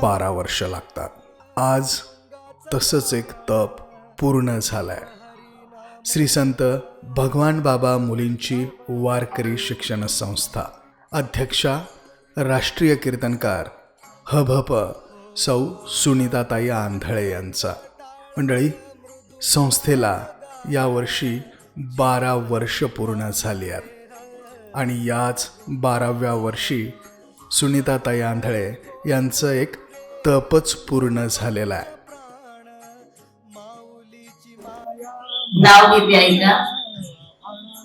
बारा वर्ष लागतात. आज तसंच एक तप पूर्ण झालंय. श्री संत भगवान बाबा मुलींची वारकरी शिक्षण संस्था अध्यक्षा राष्ट्रीय कीर्तनकार हभप सौ सुनीताताई आंधळे यांचा. मंडळी संस्थेला यावर्षी बारा वर्ष पूर्ण झाली आहेत. आणि याच बाराव्या वर्षी सुनीताताई आंधळे यांचं एक तपच पूर्ण झालेलं आहे. नाव घेते ऐका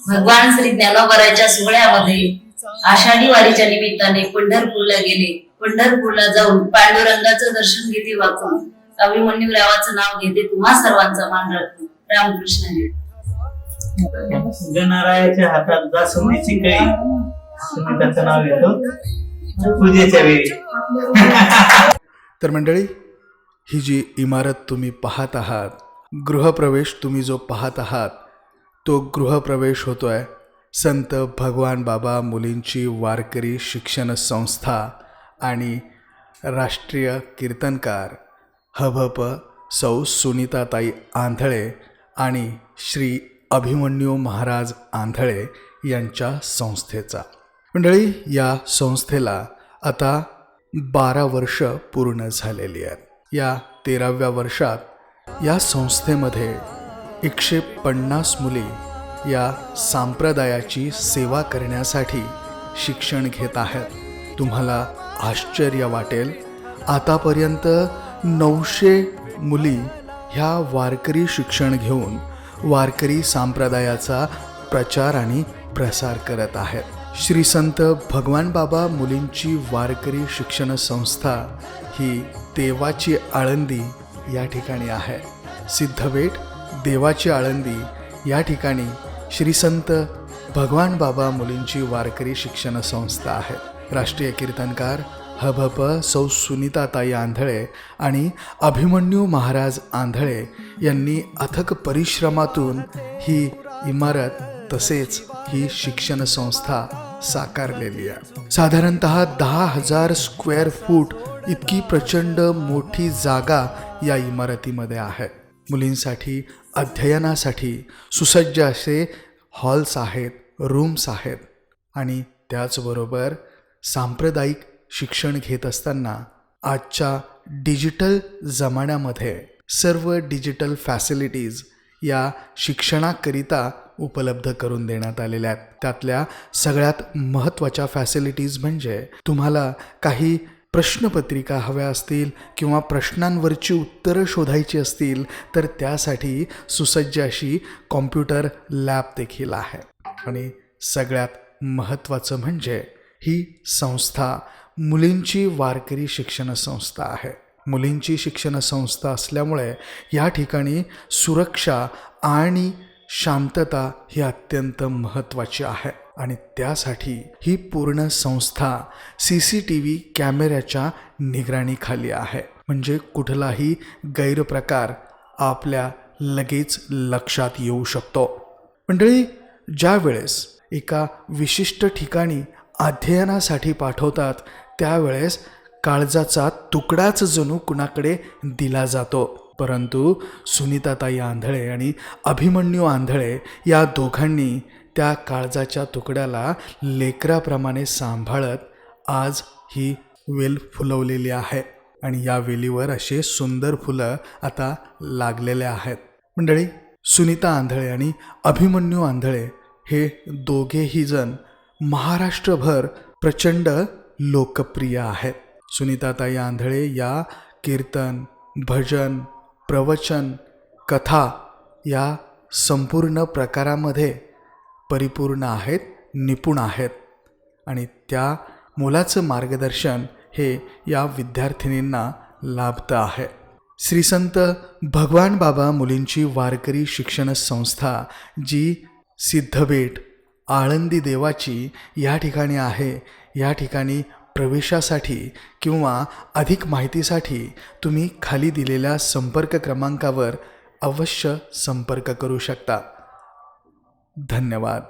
भगवान श्री ज्ञानोबराच्या सोहळ्यामध्ये आषाढी वारीच्या निमित्ताने पंढरपूरला गेले. पंढरपूरला जाऊन पांडुरंगाचं दर्शन घेते वाचून. अभिमन्यू रावाचं नाव घेते तुम्हा सर्वांचा मान राखतो. रामकृष्ण हरी. गणरायाच्या हातात जासवंदीची कळी. सुनीताचं नाव घेतो. पूजेच्या वेळी. तर मंडळी ही जी इमारत तुम्ही पाहत आहात गृहप्रवेश तुम्ही जो पाहत आहात तो गृहप्रवेश होतोय संत भगवान बाबा मुलींची वारकरी शिक्षण संस्था आणि राष्ट्रीय कीर्तनकार. हभप सौ सुनीताताई आंधळे आणि श्री अभिमन्यू महाराज आंधळे यांच्या संस्थेचा. मंडळी या संस्थेला आता बारा वर्ष पूर्ण झालेली आहेत. या तेराव्या वर्षात या संस्थेमध्ये एकशे पन्नास मुली या संप्रदायाची सेवा करण्यासाठी शिक्षण घेत आहेत. तुम्हाला आश्चर्य वाटेल. आतापर्यंत नऊशे मुली ह्या वारकरी शिक्षण घेऊन वारकरी संप्रदायाचा प्रचार आणि प्रसार करत आहेत. श्री संत भगवान बाबा मुलींची वारकरी शिक्षण संस्था ही देवाची आळंदी या ठिकाणी आहे. सिद्धबेट देवाची आळंदी या ठिकाणी श्री संत भगवान बाबा मुलींची वारकरी शिक्षण संस्था आहे. राष्ट्रीय कीर्तनकार हभप सौ सुनीताताई आंधळे आणि अभिमन्यू महाराज आंधळे यांनी अथक परिश्रमातून ही इमारत तसेच ही शिक्षण संस्था साकारलेली आहे. साधारणत दहा हजार स्क्वेअर फूट इतकी प्रचंड मोठी जागा या इमारतीमध्ये आहे. मुलींसाठी अध्ययनासाठी सुसज्ज असे हॉल्स आहेत रूम्स आहेत आणि त्याचबरोबर सांप्रदायिक शिक्षण घेत असताना आजच्या डिजिटल जमान्यामध्ये सर्व डिजिटल फॅसिलिटीज या शिक्षणाकरिता उपलब्ध करून देण्यात आलेल्या आहेत. त्यातल्या सगळ्यात महत्त्वाच्या फॅसिलिटीज म्हणजे तुम्हाला काही प्रश्नपत्रिका हव्या असतील किंवा प्रश्नांवरची उत्तरं शोधायची असतील तर त्यासाठी सुसज्ज अशी कॉम्प्युटर लॅब देखील आहे. आणि सगळ्यात महत्त्वाचं म्हणजे ही संस्था मुलींची वारकरी शिक्षण संस्था आहे. मुलींची शिक्षण संस्था असल्यामुळे या ठिकाणी सुरक्षा आणि शांतता ही अत्यंत महत्त्वाची आहे. आणि त्यासाठी ही पूर्ण संस्था सी सी टी व्ही कॅमेऱ्याच्या निगराणीखाली आहे. म्हणजे कुठलाही गैरप्रकार आपल्या लगेच लक्षात येऊ शकतो. मंडळी ज्या वेळेस एका विशिष्ट ठिकाणी अध्ययनासाठी पाठवतात त्यावेळेस काळजाचा तुकडाच जणू कुणाकडे दिला जातो. परंतु सुनीताताई आंधळे आणि अभिमन्यू आंधळे या दोघांनी त्या काळजाच्या तुकड्याला लेकराप्रमाणे सांभाळत आज ही वेल फुलवलेली आहे आणि या वेलीवर असे सुंदर फुलं आता लागलेले आहेत. मंडळी सुनीता आंधळे आणि अभिमन्यू आंधळे हे दोघेही जण महाराष्ट्रभर प्रचंड लोकप्रिय आहेत. सुनीताताई आंधळे या कीर्तन भजन प्रवचन कथा या संपूर्ण प्रकारामध्ये परिपूर्ण आहेत निपुण आहेत. आणि त्या मुलाचं मार्गदर्शन हे या विद्यार्थिनींना लाभतं आहे. श्रीसंत भगवान बाबा मुलींची वारकरी शिक्षण संस्था जी सिद्धबेट आळंदी देवाची या ठिकाणी आहे. या ठिकाणी प्रवेशासाठी किंवा अधिक माहितीसाठी तुम्ही खाली दिलेल्या संपर्क क्रमांकावर अवश्य संपर्क करू शकता. धन्यवाद.